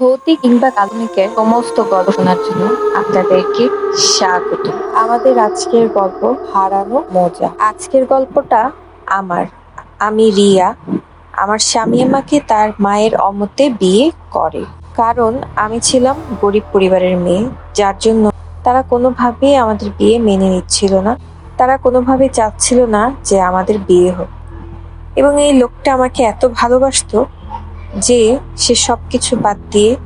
ভৌতিক কিংবা কাল্পনিকের সমস্ত গল্প শোনার জন্য আপনাদেরকে স্বাগত। আমাদের আজকের গল্প হারানো মজা। আজকের গল্পটা আমার। আমি রিয়া। আমার স্বামী আমাকে তার মায়ের অমতে বিয়ে করে। কারণ আমি ছিলাম গরিব পরিবারের মেয়ে, যার জন্য তারা কোনোভাবেই আমাদের বিয়ে মেনে নিচ্ছিল না। তারা কোনোভাবেই চাচ্ছিল না যে আমাদের বিয়ে হোক। এবং এই লোকটা আমাকে এত ভালোবাসতো যে সে সবকিছু বাদ দিয়ে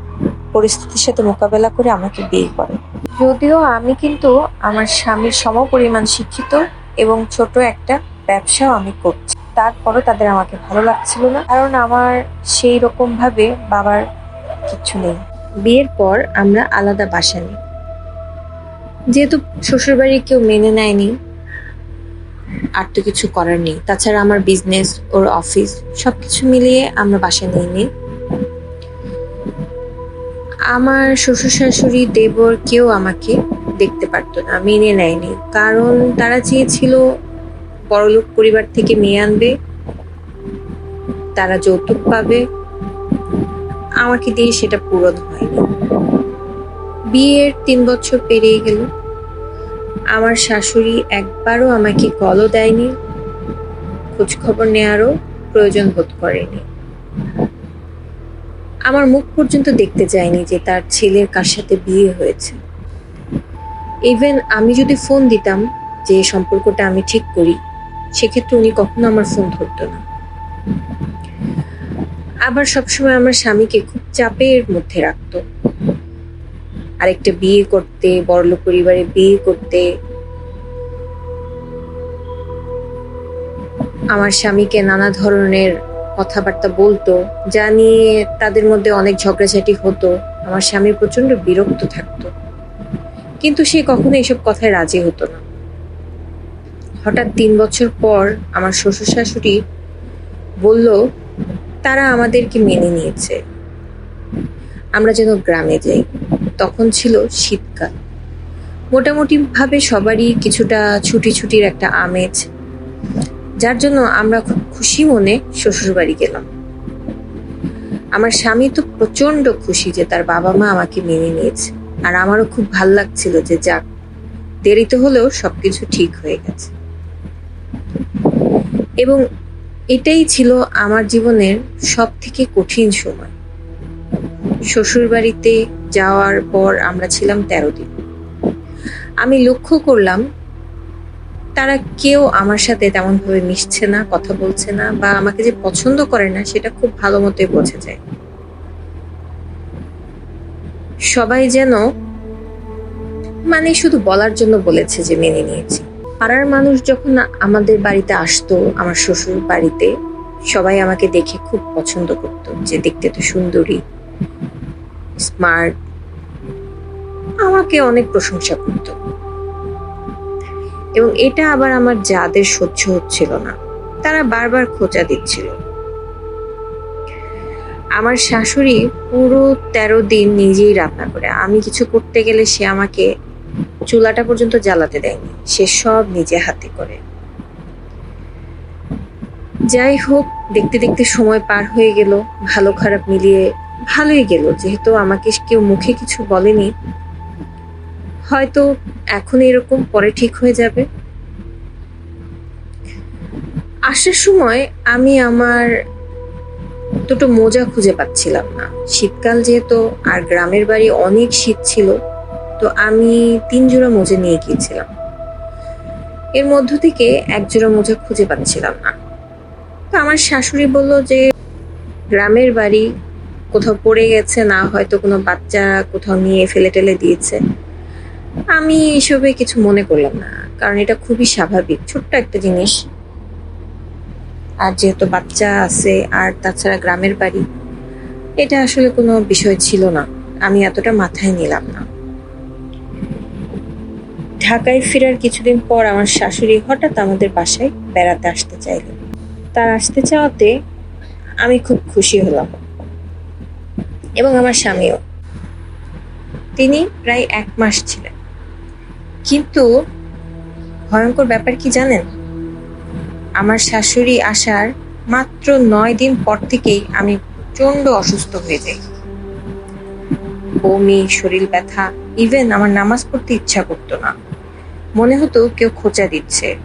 পরিস্থিতির সাথে মোকাবেলা করে আমাকে বিয়ে করে। যদিও আমি কিন্তু আমার স্বামীর সমপরিমাণ শিক্ষিত এবং ছোট একটা ব্যবসাও আমি করছি। তারপরও তাদের আমাকে ভালো লাগছিল না, কারণ আমার সেই রকম ভাবে বাবার কিচ্ছু নেই। বিয়ের পর আমরা আলাদা বাসা নিই। যেহেতু শ্বশুরবাড়ি কেউ মেনে নেয়নি আর তো কিছু করার নেই। তাছাড়া আমার বিজনেস ওর অফিস সবকিছু মিলিয়ে আমরা বাসা নিয়ে নিই। আমার শ্বশুর শাশুড়ি, দেবর কেউ আমাকে দেখতে পারতো না, মেনে নেয়নি। কারণ তারা চেয়েছিল বড়লোক পরিবার থেকে মেয়ে আনবে, তারা যৌতুক পাবে। আমাকে দিয়ে সেটা পূরণ হয়নি। বিয়ের তিন বছর পেরিয়ে গেল। আমার শাশুড়ি একবারও আমাকে কলও দেয়নি খোঁজ খবর নেওয়ারও প্রয়োজন বোধ করেনি। আমার মুখ পর্যন্ত দেখতে যায়নি যে তার ছেলের কার সাথে বিয়ে হয়েছে। ইভেন আমি যদি ফোন দিতাম যে সম্পর্কটা আমি ঠিক করি, সেক্ষেত্রে উনি কখনো আমার ফোন ধরতো না। আবার সবসময় আমার স্বামীকে খুব চাপের মধ্যে রাখতো। আরেকটা বিয়ে করতে, বড়লোক পরিবারে বিয়ে করতে। আমার স্বামীকে নানা ধরনের কথাবার্তা বলতো, যা নিয়ে তাদের মধ্যে অনেক ঝগড়াঝাটি হতো। আমার স্বামী প্রচণ্ড বিরক্ত থাকতো। কিন্তু সে কখনো এসব কথায় রাজি হতো না। হঠাৎ তিন বছর পর আমার শ্বশুর শাশুড়ি বলল, তারা আমাদেরকে মেনে নিয়েছে। আমরা যেন গ্রামে যাই। তখন ছিল শীতকাল। মোটামুটি ভাবে সবারই কিছুটা ছুটি ছুটির একটা আমেজ, যার জন্য আমরা খুব খুশি মনে শ্বশুর বাড়ি গেলাম। আমার স্বামী তো প্রচণ্ড খুশি যে তার বাবা মা আমাকে মেনে নিয়েছে, আর আমারও খুব ভালো লাগছিল যে যাক, দেরিতে হলেও সবকিছু ঠিক হয়ে গেছে। এবং এটাই ছিল আমার জীবনের সব থেকে কঠিন সময়। শ্বশুর বাড়িতে যাওয়ার পর আমরা ছিলাম তেরো দিন। আমি লক্ষ্য করলাম, তারা কেউ আমার সাথে তেমন ভাবে মিশছে না, কথা বলছে না, বা আমাকে যে পছন্দ করে না, সেটা খুব ভালো মতোই বোঝা যায়। সবাই যেন মানে শুধু বলার জন্য বলেছে যে মেনে নিয়েছি। পাড়ার মানুষ যখন আমাদের বাড়িতে আসতো, আমার শ্বশুর বাড়িতে সবাই আমাকে দেখে খুব পছন্দ করতো যে দেখতে তো সুন্দরী। স্মার্ট, আমাকে অনেক প্রশংসা করতো। এবং এটা আবার আমার যাদের সহ্য হচ্ছিল না, তারা বারবার খোঁচা দিচ্ছিল। আমার শাশুড়ি পুরো তেরো দিন নিজেই রান্না করে। আমি কিছু করতে গেলে সে আমাকে চুলাটা পর্যন্ত জ্বালাতে দেয়নি। সে সব নিজে হাতে করে। যাই হোক, দেখতে দেখতে সময় পার হয়ে গেল। ভালো খারাপ মিলিয়ে ভালোই গেল, যেহেতু আমাকে কেউ মুখে কিছু বলেনি। হয়তো এখন এরকম পরে ঠিক হয়ে যাবে। আসার সময় আমি আমার দুটো মোজা খুঁজে পাচ্ছিলাম না। শীতকাল যেহেতু, আর গ্রামের বাড়ি অনেক শীত ছিল, তো আমি তিন জোড়া মোজা নিয়ে গিয়েছিলাম। এর মধ্য থেকে এক জোড়া মোজা খুঁজে পাচ্ছিলাম না। তো আমার শাশুড়ি বলল যে, গ্রামের বাড়ি কোথাও পড়ে গেছে, না হয়তো কোনো বাচ্চা কোথাও নিয়ে ফেলে টেলে দিয়েছে। আমি এসবে কিছু মনে করলাম না, কারণ এটা খুবই স্বাভাবিক, ছোট্ট একটা জিনিস। আর যেহেতু বাচ্চা আছে, আর তাছাড়া গ্রামের বাড়ি, এটা আসলে কোনো বিষয় ছিল না। আমি এতটা মাথায় নিলাম না। ঢাকায় ফেরার কিছুদিন পর আমার শাশুড়ি হঠাৎ আমাদের বাসায় বেড়াতে আসতে চাইলেন। তার আসতে চাওয়াতে আমি খুব খুশি হলাম। এবং আমার স্বামীও। তিনি প্রায় এক মাস ছিলেন। কিন্তু ভয়ঙ্কর ব্যাপার কি জানেন? আমার শাশুড়ি আসার মাত্র নয় দিন পর থেকেই আমি প্রচণ্ড অসুস্থ হয়ে যাই। বমি, শরীর ব্যথা ইভেন আমার নামাজ পড়তে ইচ্ছা করতো না। মনে হতো কেউ খোঁচা দিচ্ছে।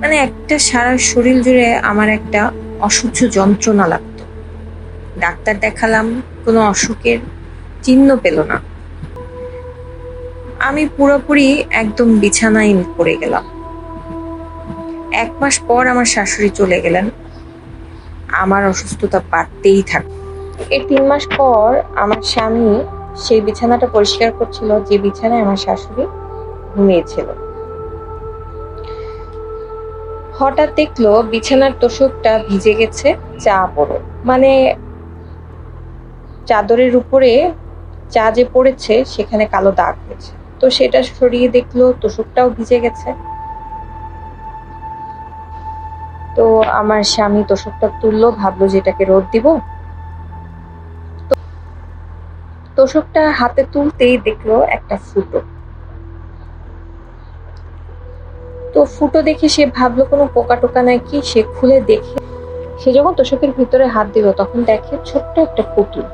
মানে একটা সারা শরীর জুড়ে আমার একটা অসহ্য যন্ত্রণা লাগতো। ডাক্তার দেখালাম, কোনো অসুখের চিহ্ন পেল না। আমি পুরোপুরি একদম বিছানায় পড়ে গেলাম। এক মাস পর আমার শাশুড়ি চলে গেলেন। আমার অসুস্থতা বাড়তেই থাক এর তিন মাস পর আমার স্বামী সেই বিছানাটা পরিষ্কার করছিল, যে বিছানায় আমার শাশুড়ি ঘুমিয়েছিল। হঠাৎ দেখল বিছানার তোষকটা ভিজে গেছে, চা পড়ো। মানে চাদরের উপরে চা যে পড়েছে, সেখানে কালো দাগ হয়েছে। তো সেটা সরিয়ে দেখল, তোষকটাও ভিজে গেছে। তো আমার স্বামী তোষকটা তুললো, ভাবলো যে এটাকে রোদ দিব। তোষকটা হাতে তুলতেই দেখল একটা ফুটো। তো ফুটো দেখে সে ভাবলো, কোনো পোকা টোকা নাকি সে খুলে দেখে, সে যখন তোষকের ভিতরে হাত দিল, তখন দেখে ছোট্ট একটা পুতুল।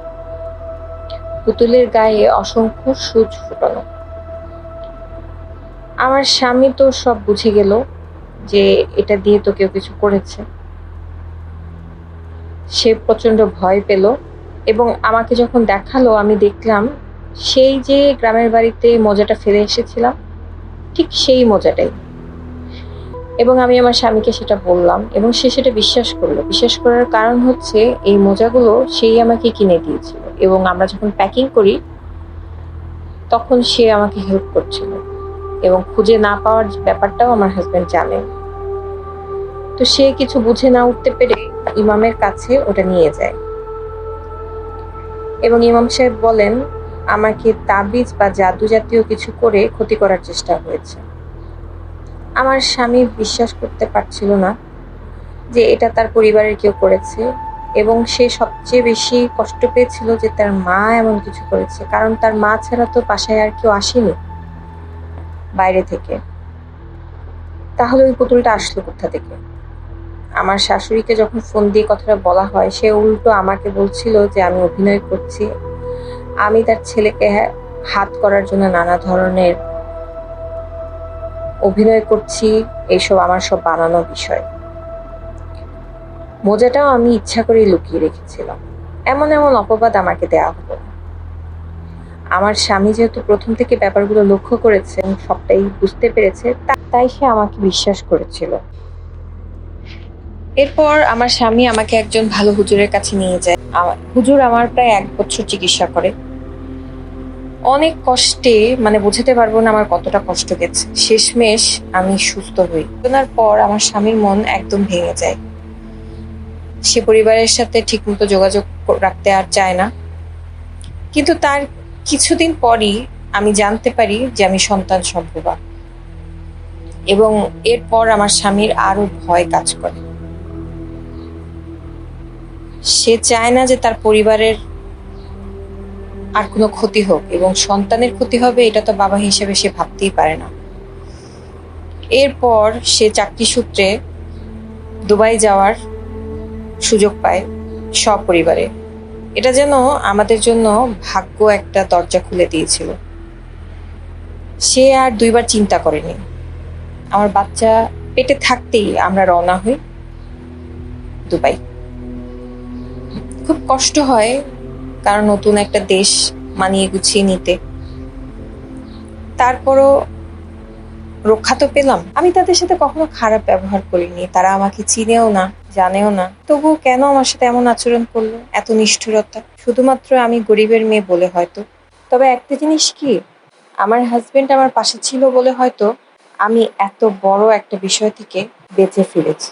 পুতুলের গায়ে অসংখ্য সূচ ফুটানো। আমার স্বামী তো সব বুঝে গেল যে এটা দিয়ে তো কেউ কিছু করেছে। সে প্রচণ্ড ভয় পেল এবং আমাকে যখন দেখাল, আমি দেখলাম সেই যে গ্রামের বাড়িতে মজাটা ফেলে এসেছিলাম, ঠিক সেই মজাটাই। এবং আমি আমার স্বামীকে সেটা বললাম এবং সে সেটা বিশ্বাস করল। বিশ্বাস করার কারণ হচ্ছে এই মোজাগুলো সেই আমাকে কিনে দিয়েছিল। এবং আমরা যখন প্যাকিং করি, তখন সে আমাকে হেল্প করছিল এবং খুঁজে না পাওয়ার ব্যাপারটাও আমার হাজব্যান্ড জানে। তো সে কিছু বুঝে না উঠতে পেরে ইমামের কাছে ওটা নিয়ে যায়। এবং ইমাম সাহেব বলেন, আমাকে তাবিজ বা জাদু জাতীয় কিছু করে ক্ষতি করার চেষ্টা হয়েছে। আমার স্বামী বিশ্বাস করতে পারছিল না যে এটা তার পরিবারের কেউ করেছে। এবং সে সবচেয়ে বেশি কষ্ট পেয়েছিল যে তার মা এমন কিছু করেছে। কারণ তার মা ছাড়া তো বাসায় আর কেউ আসেনি বাইরে থেকে। তাহলে ওই পুতুলটা আসলো কোথা থেকে? আমার শাশুড়িকে যখন ফোন দিয়ে কথাটা বলা হয়, সে উল্টো আমাকে বলছিল যে আমি অভিনয় করছি। আমি তার ছেলেকে হাত করার জন্য নানা ধরনের অভিনয় করছি এইসব আমার সব বানানো বিষয়। মোজাটাও আমি ইচ্ছা করে লুকিয়ে রেখেছিলাম। এমন এমন অপবাদ আমাকে দেয়া হলো। আমার স্বামী যেহেতু প্রথম থেকে ব্যাপারগুলো লক্ষ্য করেছে এবং সবটাই বুঝতে পেরেছে তাই সে আমাকে বিশ্বাস করেছিল। এরপর আমার স্বামী আমাকে একজন ভালো হুজুরের কাছে নিয়ে যায়। হুজুর আমার প্রায় এক বছর চিকিৎসা করে। অনেক কষ্টে মানে বোঝাতে পারব না আমার কতটা কষ্ট গেছে। শেষমেশ আমি সুস্থ হই। ঘটনার পর আমার স্বামীর মন একদম ভেঙে যায়। সে পরিবারের সাথে ঠিকমতো যোগাযোগ রাখতে আর চায় না। কিন্তু তার কিছুদিন পরই আমি জানতে পারি যে আমি সন্তান সম্ভবা এবং এরপর আমার স্বামীর আরও ভয় কাজ করে। সে চায় না যে তার পরিবারের আর কোনো ক্ষতি হোক এবং সন্তানের ক্ষতি হবে এটা তো বাবা হিসেবে সে ভাবতেই পারে না। এরপর সে চাকরি সূত্রে দুবাই যাওয়ার সুযোগ পায় সপরিবারে। এটা যেন আমাদের জন্য ভাগ্য একটা দরজা খুলে দিয়েছিল। সে আর দুইবার চিন্তা করেনি। আমার বাচ্চা পেটে থাকতেই আমরা রওনা হই দুবাই। খুব কষ্ট হয় কারণ নতুন একটা দেশ মানিয়ে গুছিয়ে নিতে। তারপরও রক্ষা তো পেলাম। আমি তাদের সাথে কখনো খারাপ ব্যবহার করিনি। তারা আমাকে চিনেও না, জানেও না। তবুও কেন আমার সাথে এমন আচরণ করল? এত নিষ্ঠুরতা। শুধুমাত্র আমি গরিবের মেয়ে বলে হয়তো। তবে একটা জিনিস কি? আমার হাজবেন্ড আমার পাশে ছিল বলে হয়তো আমি এত বড় একটা বিষয় থেকে বেঁচে ফিরেছি।